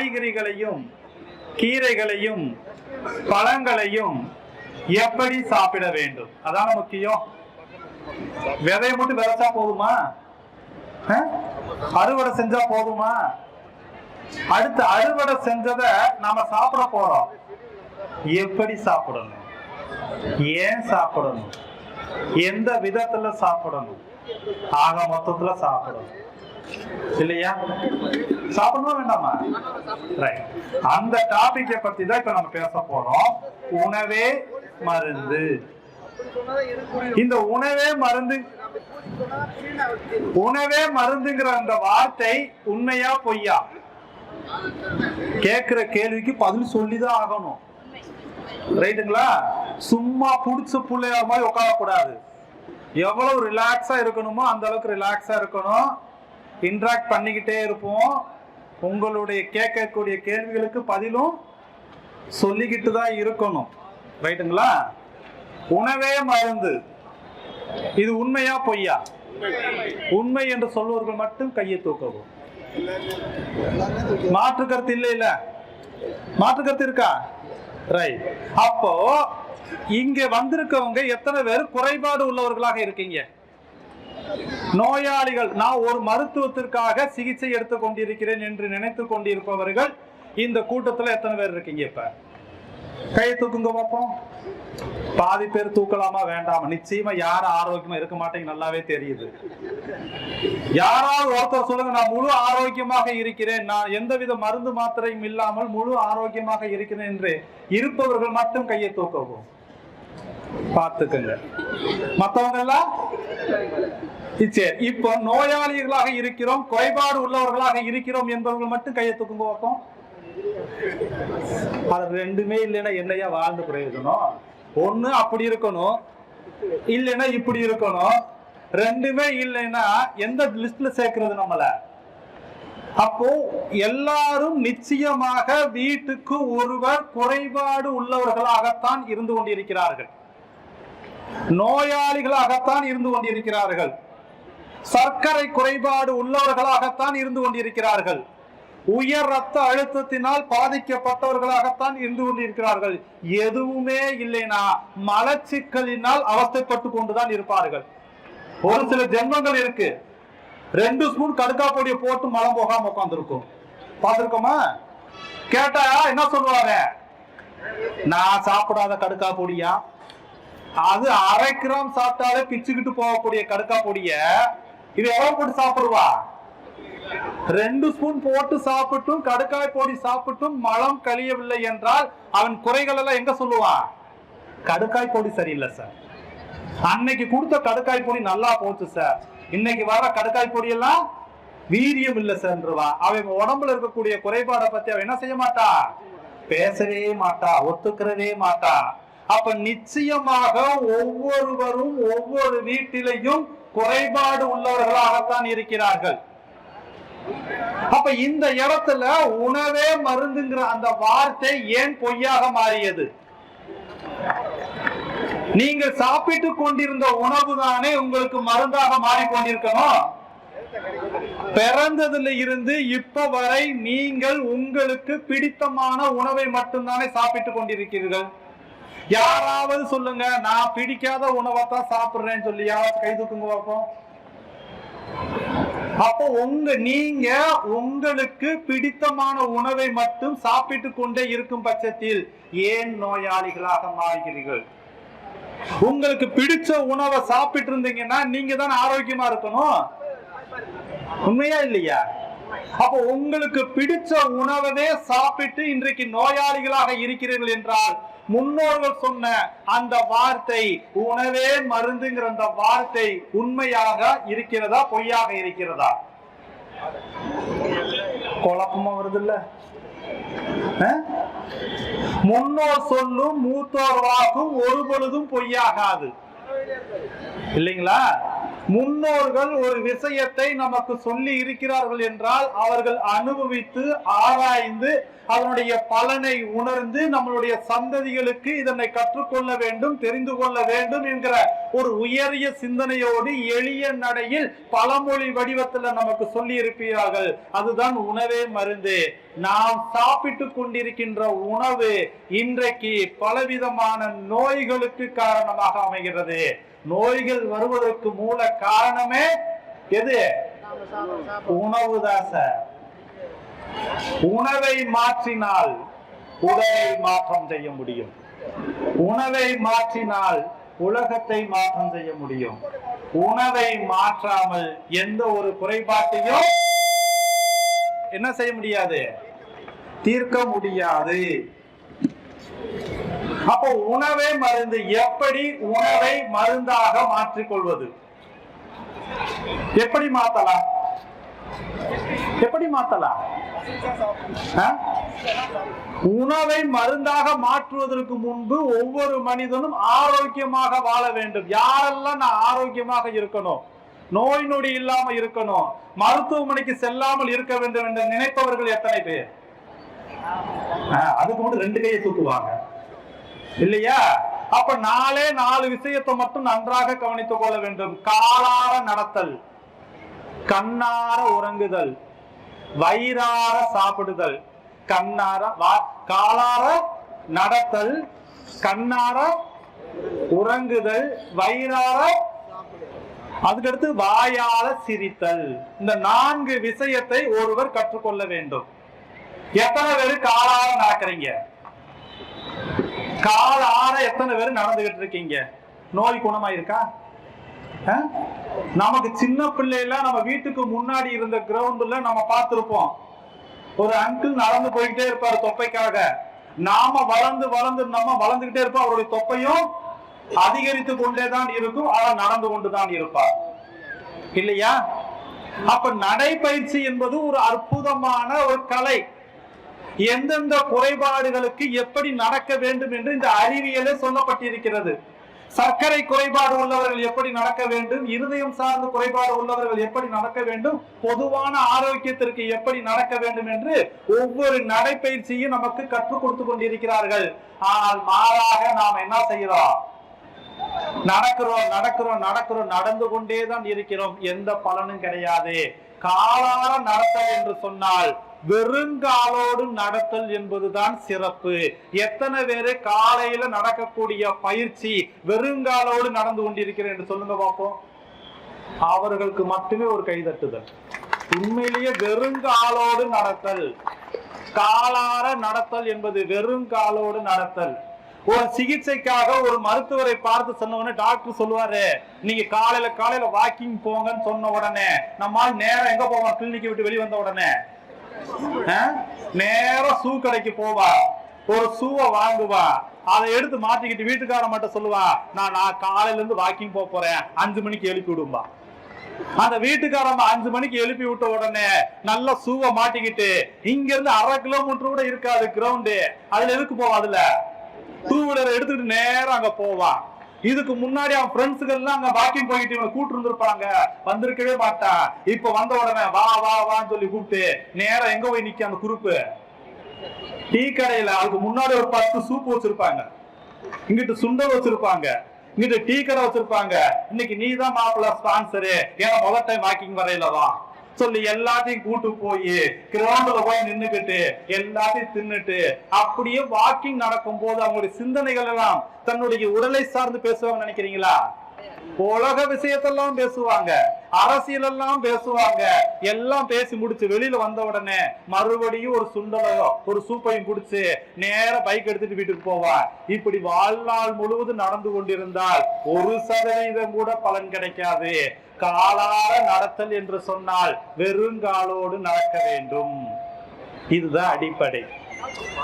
காய்கறிகளையும் கீரைகளையும் பழங்களையும் எப்படி சாப்பிட வேண்டும்? அதான முக்கியம். விதையை மட்டும் விதைச்சா போதுமா? அறுவடை செஞ்சா போதுமா? அடுத்து அறுவடை செஞ்சதை நாம சாப்பிட போறோம். எப்படி சாப்பிடணும்? ஏன் சாப்பிடணும்? எந்த விதத்துல சாப்பிடணும்? ஆக மொத்தத்துல சாப்பிடணும். இல்லையா? சாப்பிடணுமா வேண்டாமா? ரைட் அந்த டாபிக்கை பத்தி தான் இப்ப நம்ம பேச போறோம். உணவே மருந்து. இந்த உணவே மருந்து உணவே மருந்துங்கிற அந்த வார்த்தை உண்மையா பொய்யா? கேக்குற கேள்விக்கு பதில் சொல்லிதான் ஆகணும். ரைட்டுங்களா சும்மா புடிச்ச பிள்ளையார் மாதிரி உட்காரக்கூடாது. எவ்வளவு ரிலாக்ஸா இருக்கணுமோ அந்த அளவுக்கு ரிலாக்ஸா இருக்கணும். இன்ட்ராக்ட் பண்ணிக்கிட்டே இருப்போம். உங்களுடைய கேட்கக்கூடிய கேள்விகளுக்கு பதிலும் சொல்லிக்கிட்டு தான் இருக்கணும். ரைட்டுங்களா உணவே மருந்து. இது உண்மையா பொய்யா? உண்மை என்று சொல்பவர்கள் மட்டும் கையை தூக்கவும். மாற்று கருத்து இல்லை இல்ல? மாற்று கருத்து இருக்கா? ரைட் அப்போ இங்க வந்திருக்கவங்க எத்தனை பேர் குறைபாடு உள்ளவர்களாக இருக்கீங்க? நோயாளிகள் நான் ஒரு மருத்துவத்திற்காக சிகிச்சை எடுத்துக் கொண்டிருக்கிறேன் என்று நினைத்துக் கொண்டிருப்பவர்கள் இந்த கூட்டத்துல எத்தனை பேர் இருக்கீங்க இப்ப? கையை தூக்குங்க பார்ப்போம் பாதி பேர் தூக்கலாமா வேண்டாமா? நிச்சயமா யாரும் ஆரோக்கியமா இருக்க மாட்டேங்க நல்லாவே தெரியுது. யாராவது ஒருத்தர் சொல்லுங்க நான் முழு ஆரோக்கியமாக இருக்கிறேன். நான் எந்தவித மருந்து மாத்திரையும் இல்லாமல் முழு ஆரோக்கியமாக இருக்கிறேன் என்று இருப்பவர்கள் மட்டும் கையை தூக்கவும். பார்த்துக்குங்க. மத்தவங்க எல்லாம் சரி இப்போ நோயாளிகளாக இருக்கிறோம் குறைபாடு உள்ளவர்களாக இருக்கிறோம் என்பவர்கள் மட்டும் கையை தூக்குங்க பார்ப்போம் அது ரெண்டுமே இல்லைன்னா என்னையா வாழ்ந்து பிரயோஜனம் ஒண்ணு அப்படி இருக்கணும் இல்லைன்னா இப்படி இருக்கணும். ரெண்டுமே இல்லைன்னா எந்த லிஸ்ட்ல சேர்க்கிறது நம்மள? அப்போ எல்லாரும் நிச்சயமாக வீட்டுக்கு ஒருவர் குறைபாடு உள்ளவர்களாகத்தான் இருந்து கொண்டிருக்கிறார்கள். நோயாளிகளாகத்தான் இருந்து கொண்டிருக்கிறார்கள். சர்க்கரை குறைபாடு உள்ளவர்களாகத்தான் இருந்து கொண்டிருக்கிறார்கள். உயர் ரத்த அழுத்தத்தினால் பாதிக்கப்பட்டவர்களாகத்தான் இருந்து கொண்டிருக்கிறார்கள். எதுவுமே இல்லைனா மலச்சிக்கலினால் அவஸ்தைப்பட்டு கொண்டுதான் இருப்பார்கள். ஒரு சில ஜென்மங்கள் இருக்கு. ரெண்டு ஸ்பூன் கடுக்கா பொடியை போட்டு மலம் போகாம உட்காந்துருக்கும் பார்த்துருக்கோமா? கேட்டா என்ன சொல்லுவாங்க? நான் சாப்பிடாத கடுக்கா பொடியா? அது அரை கிராம் சாப்பிட்டாலே பிச்சுக்கிட்டு போகக்கூடிய கடுக்கா பொடிய இது எவ்வளவு போட்டு சாப்பிடுவா? ரெண்டு ஸ்பூன் போட்டு சாப்பிட்டும் கடுக்காய் பொடி சாப்பிட்டும் மலம் கழியவில்லை என்றால் அவன் குறைகள் எல்லாம் எங்க சொல்லுவான் கடுக்காய் பொடி சரியில்லை சார். அன்னைக்கு கொடுத்த கடுக்காய் பொடி நல்லா போச்சு சார். இன்னைக்கு வர கடுக்காய் பொடி எல்லாம் வீரியம் இல்ல சார்ன்றவா அவன் உடம்புல இருக்கக்கூடிய குறைபாடை பத்தி அவன் என்ன செய்ய மாட்டா? பேசவே மாட்டா ஒத்துக்கிறவே மாட்டா. அப்ப நிச்சயமாக ஒவ்வொருவரும் ஒவ்வொரு வீட்டிலையும் குறைபாடு உள்ளவர்களாகத்தான் இருக்கிறார்கள். அப்ப இந்த இடத்துல உணவே மருந்துங்கிற அந்த வார்த்தை ஏன் பொய்யாக மாறியது? நீங்கள் சாப்பிட்டுக் கொண்டிருந்த உணவு தானே உங்களுக்கு மருந்தாக மாறிக்கொண்டிருக்கணும் பிறந்ததுல இருந்து இப்ப வரை நீங்கள் உங்களுக்கு பிடித்தமான உணவை மட்டும்தானே சாப்பிட்டு கொண்டிருக்கிறீர்கள். யாராவது சொல்லுங்க நான் பிடிக்காத உணவை தான் சாப்பிடுறேன்னு சொல்லி யாராவது கை தூக்குங்க பார்ப்போம் அப்போ உங்க நீங்க உங்களுக்கு பிடித்தமான உணவை மட்டும் சாப்பிட்டு கொண்டே இருக்கும் பட்சத்தில் ஏன் நோயாளிகளாக மாறுகிறீர்கள்? உங்களுக்கு பிடிச்ச உணவை சாப்பிட்டு இருந்தீங்கன்னா நீங்க தான் ஆரோக்கியமா இருக்கணும். உண்மையா இல்லையா? அப்போ உங்களுக்கு பிடிச்ச உணவவே சாப்பிட்டு இன்றைக்கு நோயாளிகளாக இருக்கிறீர்கள் என்றால் முன்னோர்கள் சொன்ன அந்த வார்த்தை உணவே மருந்துங்கிற அந்த வார்த்தை உண்மையாக இருக்கிறதா பொய்யாக இருக்கிறதா? குழப்பமா வருது இல்ல முன்னோர் சொல்லும் மூத்தோர் வாக்கும் ஒரு பொழுதும் பொய்யாகாது. இல்லைங்களா? முன்னோர்கள் ஒரு விஷயத்தை நமக்கு சொல்லி இருக்கிறார்கள் என்றால் அவர்கள் அனுபவித்து ஆராய்ந்து அதனுடைய பலனை உணர்ந்து நம்மளுடைய சந்ததிகளுக்கு இதனை கற்றுக்கொள்ள வேண்டும் தெரிந்து கொள்ள வேண்டும் என்கிற ஒரு உயரிய சிந்தனையோடு எளிய நடையில் பழமொழி வடிவத்தில் நமக்கு சொல்லி இருப்பீர்கள் அதுதான் உணவே மருந்து. நாம் சாப்பிட்டு கொண்டிருக்கின்ற உணவு இன்றைக்கு பலவிதமான நோய்களுக்கு காரணமாக அமைகிறது. நோய்கள் வருவதற்கு மூல காரணமே எது? உணவுதான் சார். உணவை மாற்றினால் உடலை மாற்றம் செய்ய முடியும். உணவை மாற்றினால் உலகத்தை மாற்றம் செய்ய முடியும். உணவை மாற்றாமல் எந்த ஒரு குறைபாட்டையும் என்ன செய்ய முடியாது? தீர்க்க முடியாது. அப்போ உணவே மருந்து எப்படி உணவை மருந்தாக மாற்றிக்கொள்வது? எப்படி மாத்தலாம்? எப்படி மாத்தலாம்? ஆ? உணவை மருந்தாக மாற்றுவதற்கு முன்பு ஒவ்வொரு மனிதனும் ஆரோக்கியமாக வாழ வேண்டும். யாரெல்லாம் நான் ஆரோக்கியமாக இருக்கணும்? நோய் நொடி இல்லாம இருக்கணும். மருத்துவமனைக்கு செல்லாமல் இருக்க வேண்டும் என்று நினைப்பவர்கள் எத்தனை பேர்? ஆ, அதுக்கு மட்டும் ரெண்டு கையை தூக்குவாங்க. இல்லையா? அப்ப நாளே நாலு விஷயத்தை மட்டும் நன்றாக கவனித்துக் கொள்ள வேண்டும். காலார நடத்தல் கண்ணார உறங்குதல். வயிறார சாப்பிடுதல் கண்ணார வா- காலார நடத்தல் கண்ணார உறங்குதல் வயிறார அதுக்கடுத்து வாயால சிரித்தல். இந்த நான்கு விஷயத்தை ஒருவர் கற்றுக்கொள்ள வேண்டும். எத்தனை பேர் காலார நடக்கிறீங்க? காலார எத்தனை பேர் நடந்துகிட்டு இருக்கீங்க? நோய் குணமாயிருக்கா நமக்கு சின்ன பிள்ளையில நம்ம வீட்டுக்கு முன்னாடி இருந்த கிரவுண்ட்ல நம்ம பார்த்திருப்போம். ஒரு அங்கிள் நடந்து போய்கிட்டே இருப்பாரு தொப்பைக்காக. நாம வளர்ந்து வளர்ந்து நம்ம வளர்ந்துகிட்டே இருப்போம். அவருடைய தொப்பையும் அதிகரித்து கொண்டேதான் இருக்கும். அவர் நடந்து கொண்டுதான் இருப்பார். இல்லையா? அப்ப நடைப்பயிற்சி என்பது ஒரு அற்புதமான ஒரு கலை. எந்தெந்த குறைபாடுகளுக்கு எப்படி நடக்க வேண்டும் என்று இந்த அறிவியலே சொல்லப்பட்டிருக்கிறது. சர்க்கரை குறைபாடு உள்ளவர்கள் எப்படி நடக்க வேண்டும்? இருதயம் சார்ந்த குறைபாடு உள்ளவர்கள் எப்படி நடக்க வேண்டும்? பொதுவான ஆரோக்கியத்திற்கு எப்படி நடக்க வேண்டும் என்று ஒவ்வொரு நடைப்பயிற்சியும் நமக்கு கற்றுக் கொடுத்து கொண்டிருக்கிறார்கள். ஆனால் மாறாக நாம் என்ன செய்கிறோம் நடக்கிறோம் நடக்கிறோம் நடக்கிறோம் நடந்து கொண்டே தான் இருக்கிறோம். எந்த பலனும் கிடையாது. காலார நடத்த என்று சொன்னால் வெறுங்காலோடு நடத்தல் என்பதுதான் சிறப்பு. எத்தனை பேரு காலையில நடக்கக்கூடிய பயிற்சி வெறுங்காலோடு நடந்து கொண்டிருக்கிறேன் என்று சொல்லுங்க பார்ப்போம். அவர்களுக்கு மட்டுமே ஒரு கைதட்டுதல். உண்மையிலேயே வெறுங்காலோடு நடத்தல். காலார நடத்தல் என்பது வெறுங்காலோடு நடத்தல். ஒரு சிகிச்சைக்காக ஒரு மருத்துவரை பார்த்து சொன்ன உடனே டாக்டர் சொல்லுவாரு நீங்க காலையில காலையில வாக்கிங் போங்கன்னு சொன்ன உடனே நம்ம நேரம் எங்க போவோம் கிளினிக் விட்டு வெளிய வந்த உடனே. நேரம் நேரா ஷூ கடைக்கு போவா. ஒரு ஷூவை வாங்குவா. அதை எடுத்து மாட்டிக்கிட்டு வீட்டுக்கார மட்டும் சொல்லுவா நான் நான் காலையில இருந்து வாக்கிங் போக போறேன். அஞ்சு மணிக்கு எழுப்பி விடும்பா. அந்த வீட்டுக்காரம்மா அஞ்சு மணிக்கு எழுப்பி விட்ட உடனே நல்ல ஷூவை மாட்டிக்கிட்டு இங்க இருந்து அரை கிலோமீட்டர் கூட இருக்காது கிரவுண்டு அதுல எதுக்கு போவா அதுல? டூ வீலர் எடுத்துக்கிட்டு நேரம் அங்க போவான் இதுக்கு முன்னாடி அவன் ஃப்ரெண்ட்ஸுகள் எல்லாம் அங்க வாக்கிங் போயிட்டு இவனை கூட்டு இருந்திருப்பாங்க. வந்திருக்கவே மாட்டான் இப்ப வந்த உடனே வா வா வான்னு சொல்லி கூப்பிட்டு நேரம் எங்க போய் நிக்க அந்த குரூப்பு டீ கடையில. அதுக்கு முன்னாடி ஒரு பத்து சூப் வச்சிருப்பாங்க. இங்கிட்டு சுண்டல் வச்சிருப்பாங்க. இங்கிட்டு டீ கடை வச்சிருப்பாங்க. இன்னைக்கு நீ தான் மாப்பிள்ள ஸ்பான்சரு ஏன்னா முதல் டைம் வாக்கிங் வரையில தான் சொல்லி எல்லாத்தையும் கூட்டு போய் கிரவுண்ட்ல போய் நின்னுக்கிட்டு எல்லாத்தையும் தின்னுட்டு அப்படியே வாக்கிங் நடக்கும் போது அவங்களுடைய சிந்தனைகள் எல்லாம் தன்னுடைய உடலை சார்ந்து பேசுவாங்க நினைக்கிறீங்களா? உலக விஷயத்தெல்லாம் பேசுவாங்க. அரசியல் எல்லாம் பேசுவாங்க. எல்லாம் பேசி முடிச்சு வெளியில வந்த உடனே மறுபடியும் ஒரு சுண்டலையோ ஒரு சூப்பையும் குடிச்சு நேர பைக் எடுத்துட்டு வீட்டுக்கு போவான் இப்படி வாழ்நாள் முழுவதும் நடந்து கொண்டிருந்தால் ஒரு சதவீதம் கூட பலன் கிடைக்காது. காலார நடத்தல் என்று சொன்னால் வெறுங்காலோடு நடக்க வேண்டும். இதுதான் அடிப்படை.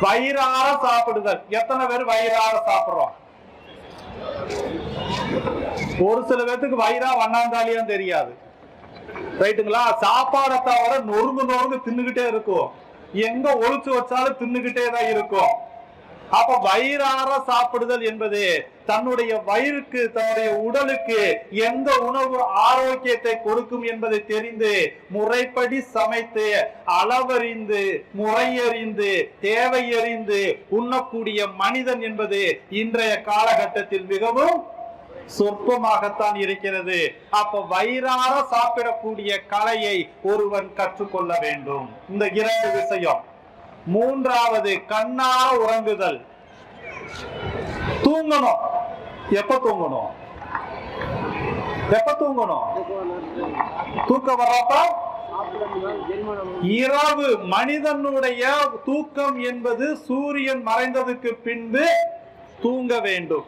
வயிறார சாப்பிடுதல். எத்தனை பேர் வயிறார சாப்பிடுறோம்? ஒரு சில பேர்த்துக்கு வயிறா வண்ணாந்தாலியும் தெரியாது. ரைட்டுங்களா? சாப்பாடை தவிர நொறுங்கு நொறுங்கு தின்னுகிட்டே இருக்கும். எங்க ஒழிச்சு வச்சாலும் தின்னுகிட்டே தான் இருக்கும். அப்ப வயிறார சாப்பிடுதல் என்பது தன்னுடைய வயிறுக்கு தன்னுடைய உடலுக்கு எந்த உணவு ஆரோக்கியத்தை கொடுக்கும் என்பதை தெரிந்து முறைப்படி சமைத்து அளவறிந்து முறையறிந்து தேவையறிந்து உண்ணக்கூடிய மனிதன் என்பது இன்றைய காலகட்டத்தில் மிகவும் சொற்பமாகத்தான் இருக்கிறது. அப்ப வயிறார சாப்பிடக்கூடிய கலையை ஒருவன் கற்றுக்கொள்ள வேண்டும். இந்த இரண்டு விஷயம். மூன்றாவது கண்ணார உறங்குதல். தூங்கணும். எப்ப தூங்கணும்? எப்ப தூங்கணும்? தூக்கம் வர்றப்ப இரவு. மனிதனுடைய தூக்கம் என்பது சூரியன் மறைந்ததுக்கு பின்பு தூங்க வேண்டும்.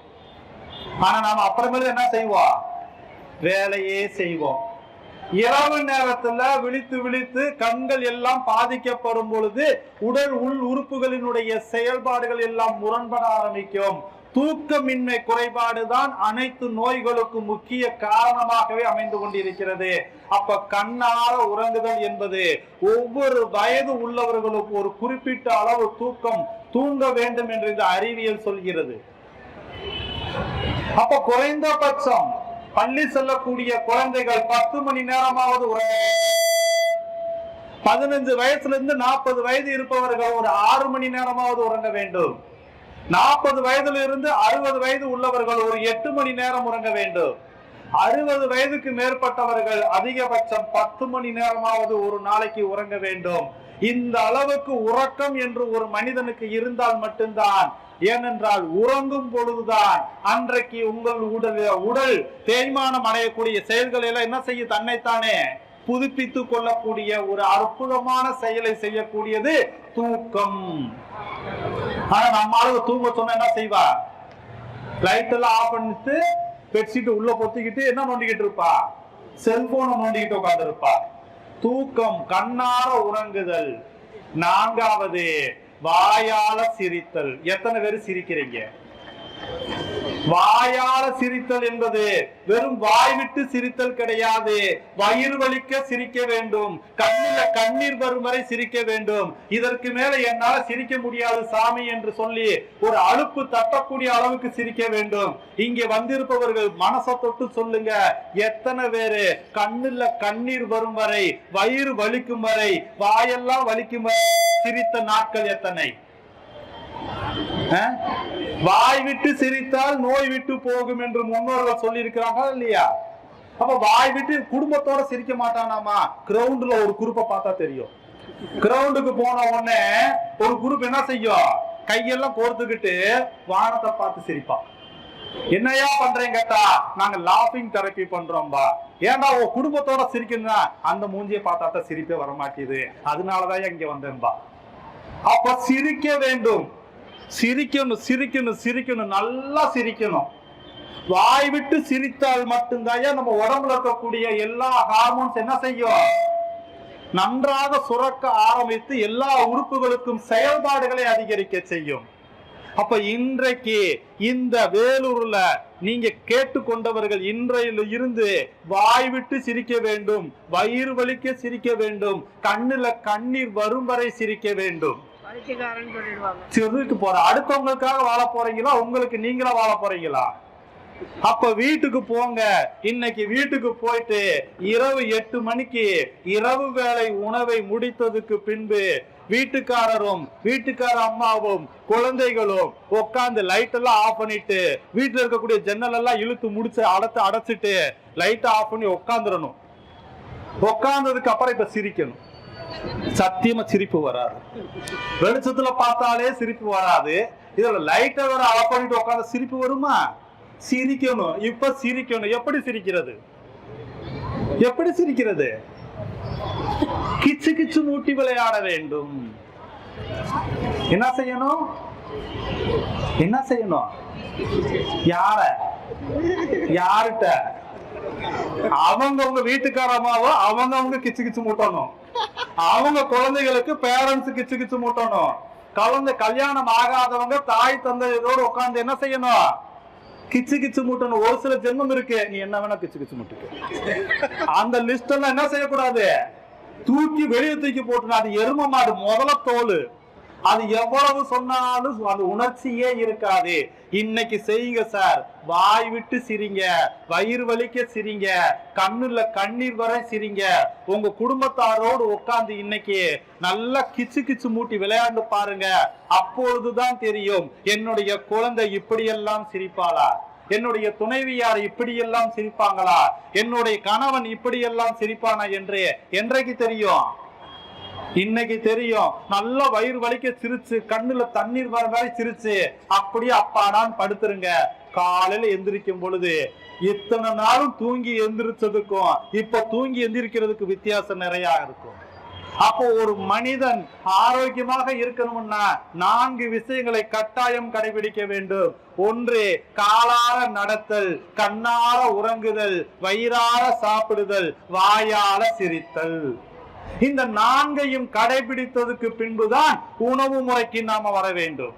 ஆனா நாம அப்புறமேல என்ன செய்வோம் வேலையே செய்வோம் இரவு நேரத்துல விழித்து விழித்து கண்கள் எல்லாம் பாதிக்கப்படும் பொழுது உடல் உள் உறுப்புகளினுடைய செயல்பாடுகள் எல்லாம் முரண்பட ஆரம்பிக்கும். தூக்கமின்மை குறைபாடுதான் அனைத்து நோய்களுக்கும் முக்கிய காரணமாகவே அமைந்து கொண்டிருக்கிறது. அப்ப கண்ணார உறங்குதல் என்பது ஒவ்வொரு வயது உள்ளவர்களுக்கு ஒரு குறிப்பிட்ட அளவு தூக்கம் தூங்க வேண்டும் என்று இந்த அறிவியல் சொல்கிறது. அப்ப குறைந்தபட்சம் பள்ளி செல்லக்கூடிய குழந்தைகள் பத்து மணி நேரமாவது உறங்க வேண்டும். பதினஞ்சு வயசுல இருந்து நாற்பது வயது இருப்பவர்கள் ஒரு ஆறு மணி நேரமாவது உறங்க வேண்டும் நாற்பது வயதுல இருந்து அறுபது வயது உள்ளவர்கள் ஒரு எட்டு மணி நேரம் உறங்க வேண்டும் அறுபது வயதுக்கு மேற்பட்டவர்கள் அதிகபட்சம் பத்து மணி நேரமாவது ஒரு நாளைக்கு உறங்க வேண்டும் இந்த அளவுக்கு உறக்கம் என்று ஒரு மனிதனுக்கு இருந்தால் மட்டும்தான் ஏனென்றால் உறங்கும் பொழுதுதான் அன்றைக்கு உங்கள் உடல் உடல் தேய்மானம் அடையக்கூடிய செயல்களை எல்லாம் என்ன செய்ய தன்னைத்தானே புதுப்பித்துக் கொள்ளக்கூடிய ஒரு அற்புதமான செயலை செய்யக்கூடியது தூக்கம். ஆனா நம்ம தூங்க சொன்னா என்ன செய்வா? லைட் எல்லாம் ஆஃப் பண்ணிட்டு பெட்ஷீட் உள்ள பொத்திக்கிட்டு என்ன நோண்டிக்கிட்டு இருப்பா? செல்போனை நோண்டிக்கிட்டு உட்கார்ந்து இருப்பா தூக்கம் கண்ணார உறங்குதல். நான்காவது வாயால சிரித்தல். எத்தனை பேர் சிரிக்கிறீங்க? வாயால சிரித்தல் என்பது வெறும் வாய் விட்டு சிரித்தல் கிடையாது. வயிறு வலிக்க சிரிக்க வேண்டும். கண்ணில கண்ணீர் வரும் வரை சிரிக்க வேண்டும். இதற்கு மேல என்னால சிரிக்க முடியாது சாமி என்று சொல்லி ஒரு அலுப்பு தட்டக்கூடிய அளவுக்கு சிரிக்க வேண்டும். இங்கே வந்திருப்பவர்கள் மனசை தொட்டு சொல்லுங்க. எத்தனை பேரு? கண்ணுல கண்ணீர் வரும் வரை வயிறு வலிக்கும் வரை வாயெல்லாம் வலிக்கும் வரை சிரித்த நாட்கள் எத்தனை? வாய் விட்டு சிரித்தால் நோய் விட்டு போகும் என்று முன்னோர்கள் சொல்லி இருக்கிறாங்களா இல்லையா? அப்ப வாய் விட்டு குடும்பத்தோட சிரிக்க மாட்டானாமா? கிரவுண்ட்ல ஒரு குரூப்பை பார்த்தா தெரியும். கிரவுண்டுக்கு போன உடனே ஒரு குரூப் என்ன செய்யும்? கையெல்லாம் கோர்த்துக்கிட்டு வானத்தை பார்த்து சிரிப்பான் என்னையா பண்றேன் கேட்டா நாங்க லாஃபிங் தெரப்பி பண்றோம்பா. ஏன்டா உன் குடும்பத்தோட சிரிக்கணும்னா அந்த மூஞ்சியை பார்த்தா தான் சிரிப்பே வரமாட்டேது அதனாலதான் இங்க வந்தேன்பா. அப்ப சிரிக்க வேண்டும். சிரிக்கணும் சிரிக்கணும் சிரிக்கணும் நல்லா சிரிக்கணும். வாய் விட்டு சிரித்தால் மட்டும்தான் நம்ம உடம்புல இருக்கக்கூடிய எல்லா ஹார்மோன்ஸ் என்ன செய்யும்? நன்றாக சுரக்க ஆரம்பித்து எல்லா உறுப்புகளுக்கும் செயல்பாடுகளை அதிகரிக்க செய்யும். அப்ப இன்றைக்கு இந்த வேலூர்ல நீங்க கேட்டுக்கொண்டவர்கள் இன்றையில இருந்து வாய் விட்டு சிரிக்க வேண்டும் வயிறு வலிக்க சிரிக்க வேண்டும் கண்ணுல கண்ணீர் வரும் வரை சிரிக்க வேண்டும். பைத்தியக்காரன் சொல்லிடுவாங்க. போற அடுத்தவங்களுக்காக வாழ போறீங்களா? உங்களுக்கு நீங்களா வாழ போறீங்களா? அப்ப வீட்டுக்கு போங்க. இன்னைக்கு வீட்டுக்கு போயிட்டு இரவு எட்டு மணிக்கு இரவு வேளை உணவை முடித்ததுக்கு பின்பு வீட்டுக்காரரும் வீட்டுக்கார அம்மாவும் குழந்தைகளும் உட்காந்து லைட் எல்லாம் ஆஃப் பண்ணிட்டு வீட்டுல இருக்கக்கூடிய ஜன்னல் எல்லாம் இழுத்து முடிச்சு அடைச்சு அடைச்சிட்டு லைட்டை ஆஃப் பண்ணி உட்காந்துடணும் உட்காந்ததுக்கு அப்புறம் இப்ப சிரிக்கணும். சத்தியமா சிரிப்பு வராது. வெளிச்சத்துல பார்த்தாலே சிரிப்பு வராது. இதுல லைட்டை வேற ஆஃப் பண்ணிட்டு உட்கார்ந்து சிரிப்பு வருமா? சிரிக்கணும். இப்ப சிரிக்கணும். எப்படி சிரிக்கிறது? எப்படி சிரிக்கிறது? கிச்சு கிச்சு மூட்டி விளையாட வேண்டும். என்ன செய்யணும்? என்ன செய்யணும்? யார? யார்கிட்ட? அவங்க அவங்க வீட்டுக்காரமாவோ அவங்க அவங்க கிச்சு கிச்சு மூட்டணும். அவங்க குழந்தைகளுக்கு பேரண்ட்ஸ் கிச்சு கிச்சு மூட்டணும். கலந்து கல்யாணம் ஆகாதவங்க தாய் தந்தையோடு உட்காந்து என்ன செய்யணும்? கிச்சு கிச்சு மூட்டணும். ஒரு சில ஜென்மம் இருக்கு. நீ என்ன வேணா கிச்சு கிச்சு மூட்டுக்க. அந்த லிஸ்ட் எல்லாம் என்ன செய்யக்கூடாது? தூக்கி வெளியே தூக்கி போட்டுனா அது எரும மாடு முதல்ல தோல். அது எவ்வளவு சொன்னாலும் அது உணர்ச்சியே இருக்காது. இன்னைக்கு செய்யுங்க சார். வாய் விட்டு சிரிங்க. வயிறு வலிக்க சிரிங்க. கண்ணுல கண்ணீர் வரை சிரிங்க. உங்க குடும்பத்தாரோடு உட்காந்து இன்னைக்கு நல்லா கிச்சு கிச்சு மூட்டி விளையாண்டு பாருங்க. அப்பொழுதுதான் தெரியும் என்னுடைய குழந்தை இப்படியெல்லாம் சிரிப்பாளா? என்னுடைய துணைவியார் இப்படியெல்லாம் சிரிப்பாங்களா? என்னுடைய கணவன் இப்படியெல்லாம் சிரிப்பானா என்று என்றைக்கு தெரியும்? இன்னைக்கு தெரியும் நல்ல வயிறு வலிக்க சிரிச்சு கண்ணுல தண்ணீர் வர மாதிரி சிரிச்சு அப்படியே அப்பாடான்னு படுத்துருங்க. காலையில எந்திரிக்கும் பொழுது இத்தனை நாளும் தூங்கி எந்திரிச்சதுக்கும் இப்ப தூங்கி எந்திரிக்கிறதுக்கு வித்தியாசம் நிறைய இருக்கும். அப்போ ஒரு மனிதன் ஆரோக்கியமாக இருக்கணும்னா நான்கு விஷயங்களை கட்டாயம் கடைபிடிக்க வேண்டும். ஒன்று காலார நடத்தல் கண்ணார உறங்குதல் வயிறார சாப்பிடுதல் வாயால சிரித்தல். இந்த நான்கையும் கடைபிடித்ததுக்கு பின்புதான் உணவு முறைக்கு நாம வர வேண்டும்.